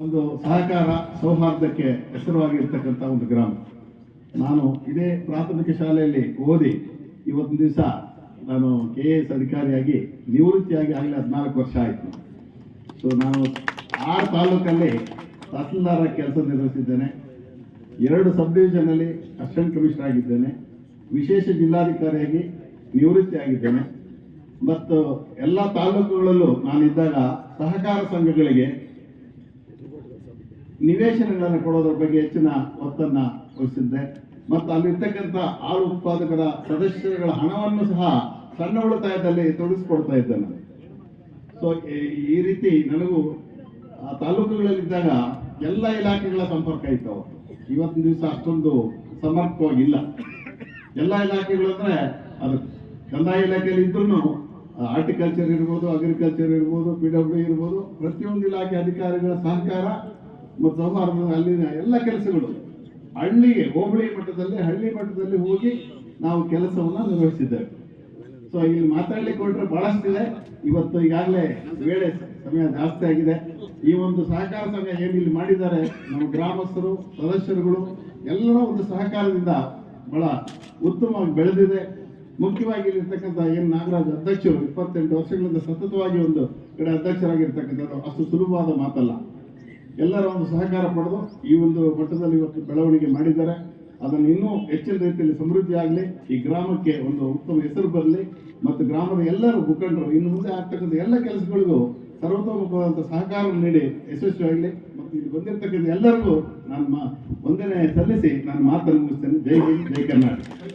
ಒಂದು ಸಹಕಾರ ಸೌಹಾರ್ದಕ್ಕೆ ಹೆಸರುವಾಗಿರ್ತಕ್ಕಂಥ ಒಂದು ಗ್ರಾಮ. ನಾನು ಇದೇ ಪ್ರಾಥಮಿಕ ಶಾಲೆಯಲ್ಲಿ ಓದಿ ಇವತ್ತು ದಿವಸ ನಾನು ಕೆ ಎ ಎಸ್ ಅಧಿಕಾರಿಯಾಗಿ ನಿವೃತ್ತಿಯಾಗಿ ಆಗಲೇ ಹದಿನಾಲ್ಕು ವರ್ಷ ಆಯಿತು. ಸೊ ನಾನು ಆರು ತಾಲೂಕಲ್ಲಿ ತಹಸೀಲ್ದಾರ ಕೆಲಸ ನಿರ್ವಹಿಸಿದ್ದೇನೆ. ಎರಡು ಸಬ್ ಡಿವಿಷನಲ್ಲಿ ಅಸಿಸ್ಟೆಂಟ್ ಕಮಿಷನರ್ ಆಗಿದ್ದೇನೆ. ವಿಶೇಷ ಜಿಲ್ಲಾಧಿಕಾರಿಯಾಗಿ ನಿವೃತ್ತಿಯಾಗಿದ್ದೇನೆ. ಮತ್ತು ಎಲ್ಲ ತಾಲೂಕುಗಳಲ್ಲೂ ನಾನಿದ್ದಾಗ ಸಹಕಾರ ಸಂಘಗಳಿಗೆ ನಿವೇಶನಗಳನ್ನು ಕೊಡೋದ್ರ ಬಗ್ಗೆ ಹೆಚ್ಚಿನ ಒತ್ತನ್ನ ವಹಿಸಿದ್ದೆ. ಮತ್ತು ಅಲ್ಲಿರ್ತಕ್ಕಂಥ ಹಾಲು ಉತ್ಪಾದಕರ ಸದಸ್ಯರುಗಳ ಹಣವನ್ನು ಸಹ ಸಣ್ಣ ಉಳಿತಾಯದಲ್ಲಿ ತೊಡಗಿಸ್ಕೊಡ್ತಾ ಇದ್ದೆ ನಾನು. ಸೊ ಈ ರೀತಿ ನನಗೂ ತಾಲೂಕುಗಳಲ್ಲಿದ್ದಾಗ ಎಲ್ಲ ಇಲಾಖೆಗಳ ಸಂಪರ್ಕ ಇತ್ತು ಇವತ್ತಿನ ದಿವಸ ಅಷ್ಟೊಂದು ಸಮರ್ಪಕವಾಗಿಲ್ಲ. ಎಲ್ಲ ಇಲಾಖೆಗಳು ಅಂದ್ರೆ ಅದು ಕಂದಾಯ ಇಲಾಖೆಯಲ್ಲಿ ಇದ್ರೂ ಆರ್ಟಿಕಲ್ಚರ್ ಇರ್ಬೋದು ಅಗ್ರಿಕಲ್ಚರ್ ಇರ್ಬೋದು ಪಿ ಡಬ್ಲ್ಯೂ ಇರ್ಬೋದು, ಪ್ರತಿಯೊಂದು ಇಲಾಖೆ ಅಧಿಕಾರಿಗಳ ಸಹಕಾರ ಮತ್ತು ಸೌಹಾರ್ದ ಅಲ್ಲಿನ ಎಲ್ಲ ಕೆಲಸಗಳು. ಹಳ್ಳಿಗೆ, ಹೋಬಳಿ ಮಟ್ಟದಲ್ಲಿ, ಹಳ್ಳಿ ಮಟ್ಟದಲ್ಲಿ ಹೋಗಿ ನಾವು ಕೆಲಸವನ್ನು ನಿರ್ವಹಿಸಿದ್ದೇವೆ. ಸೊ ಇಲ್ಲಿ ಮಾತಾಡ್ಲಿಕ್ಕೆ ಹೊರಟ್ರೆ ಬಹಳಷ್ಟಿದೆ. ಇವತ್ತು ಈಗಾಗಲೇ ವೇಳೆ ಸಮಯ ಜಾಸ್ತಿ ಆಗಿದೆ. ಈ ಒಂದು ಸಹಕಾರ ಸಂಘ ಏನು ಇಲ್ಲಿ ಮಾಡಿದ್ದಾರೆ, ನಮ್ಮ ಗ್ರಾಮಸ್ಥರು, ಸದಸ್ಯರುಗಳು, ಎಲ್ಲರೂ ಒಂದು ಸಹಕಾರದಿಂದ ಬಹಳ ಉತ್ತಮವಾಗಿ ಬೆಳೆದಿದೆ. ಮುಖ್ಯವಾಗಿ ಇಲ್ಲಿರ್ತಕ್ಕಂಥ ಏನು ನಾಗರಾಜ್ ಅಧ್ಯಕ್ಷರು, ಇಪ್ಪತ್ತೆಂಟು ವರ್ಷಗಳಿಂದ ಸತತವಾಗಿ ಒಂದು ಕಡೆ ಅಧ್ಯಕ್ಷರಾಗಿರ್ತಕ್ಕಂಥದ್ದು ಅಷ್ಟು ಸುಲಭವಾದ ಮಾತಲ್ಲ. ಎಲ್ಲರ ಒಂದು ಸಹಕಾರ ಪಡೆದು ಈ ಒಂದು ಮಟ್ಟದಲ್ಲಿ ಇವತ್ತು ಬೆಳವಣಿಗೆ ಮಾಡಿದ್ದಾರೆ. ಅದನ್ನು ಇನ್ನೂ ಹೆಚ್ಚಿನ ರೀತಿಯಲ್ಲಿ ಸಮೃದ್ಧಿ ಆಗಲಿ, ಈ ಗ್ರಾಮಕ್ಕೆ ಒಂದು ಉತ್ತಮ ಹೆಸರು ಬರಲಿ, ಮತ್ತು ಗ್ರಾಮದ ಎಲ್ಲರೂ ಮುಖಂಡರು, ಇನ್ನು ಮುಂದೆ ಆಗ್ತಕ್ಕಂಥ ಎಲ್ಲ ಕೆಲಸಗಳಿಗೂ ಸರ್ವತೋಮುಖವಾದಂಥ ಸಹಕಾರ ನೀಡಿ ಯಶಸ್ವಿಯಾಗಲಿ ಮತ್ತು ಇಲ್ಲಿ ಬಂದಿರತಕ್ಕಂಥ ಎಲ್ಲರಿಗೂ ನಾನು ವಂದನೆ ಸಲ್ಲಿಸಿ ನಾನು ಮಾತನ್ನು ಮುಗಿಸ್ತೇನೆ. ಜೈ ಹಿಂದ್, ಜೈ ಕರ್ನಾಟಕ.